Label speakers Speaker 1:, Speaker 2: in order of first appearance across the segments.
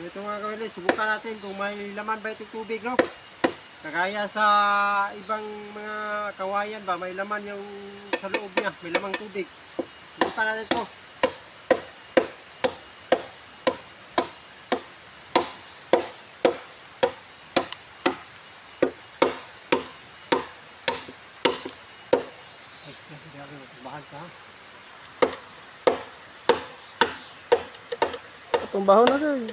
Speaker 1: Ito mga kawili, subukan natin kung may laman ba itong tubig, no? Kagaya sa ibang mga kawayan ba, may laman yung sa loob niya, may lamang tubig. Subukan natin ito.
Speaker 2: Itong baho na rin.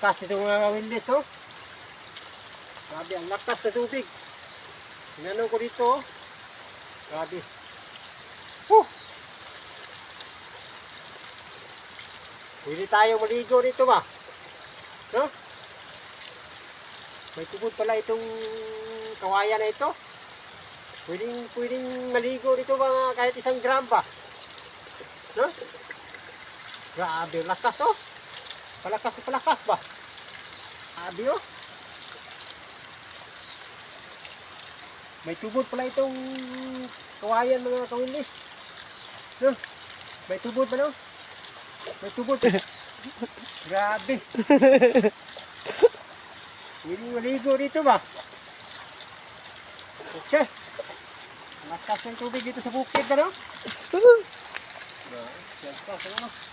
Speaker 1: Lakas itong mga kawindis, oh. Grabe, ang lakas sa tubig. Tinanong ko dito, oh. Grabe. Huh! Pwede tayo maligo dito ba? No? May tubod pala itong kawayan na ito. Pwedeng, pwedeng maligo dito ba kahit isang gram ba? No? Grabe, lakas oh. Palakas palakas ba? Oh. May tubod pala itong kawayan mga kawilis. No? May tubod ba no? May tubod. Grabe. Hindi maligo dito ba? Okay. Lakas ng tubig dito sa bukid ano? Grabe. Lakas ano?